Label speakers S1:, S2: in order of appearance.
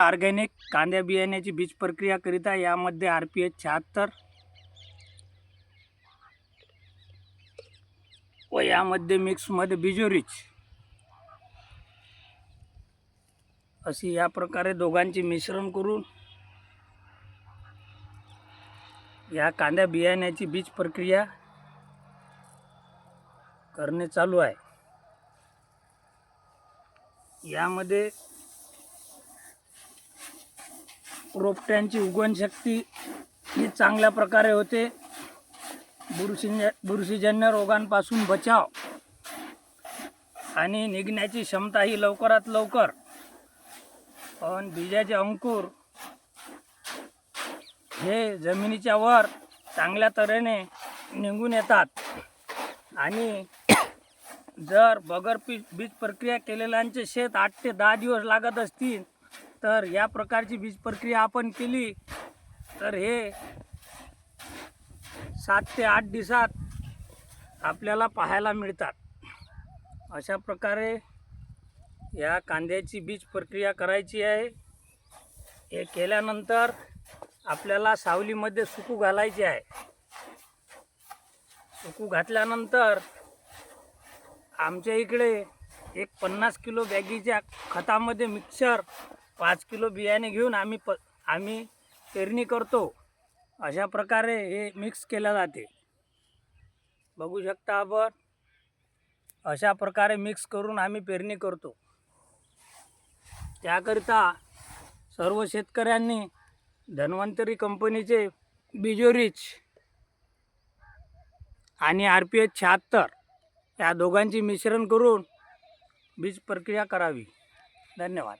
S1: Organic कांद्या बियाण्याची बीज प्रक्रिया करीता यामध्ये आर पी एच शहात्तर व यामध्ये मिक्समध्ये बिजोरीच. अशी या प्रकारे दोघांचे मिश्रण करून या कांद्या बियाण्याची बीज प्रक्रिया करणे चालू आहे. यामध्ये रोपट्यांची उगवण शक्ती ही चांगल्या प्रकारे होते. बुरशीजन्य बुरशीजन्य रोगांपासून बचाव आणि निघण्याची क्षमता ही लवकरात लवकर. पण बीजाचे अंकुर हे जमिनीच्या वर चांगल्या तऱ्हेने निघून येतात. आणि जर बगर पी बीज प्रक्रिया केलेल्यांचे शेत आठ ते दहा दिवस लागत असतील तर या प्रकारची बीज प्रक्रिया आपण केली तर हे सात ते आठ दिवसात आपल्याला पाहायला मिळतात. अशा प्रकारे या कांद्याची बीज प्रक्रिया करायची आहे. हे केल्यानंतर आपल्याला सावलीमध्ये सुकू घालायचे आहे. सुकू घातल्यानंतर आमच्या इकडे एक पन्नास किलो बॅगीच्या खतामध्ये मिक्सर पाच किलो बियाणे घेऊन आम्ही प आम्ही पेरणी करतो. अशा प्रकारे हे मिक्स केलं जाते. बघू शकता आपण. अशा प्रकारे मिक्स करून आम्ही पेरणी करतो. त्याकरिता सर्व शेतकऱ्यांनी धन्वंतरी कंपनीचे बिजोरीच आणि आर पी एच शहात्तर या दोघांची मिश्रण करून बीज प्रक्रिया करावी. धन्यवाद.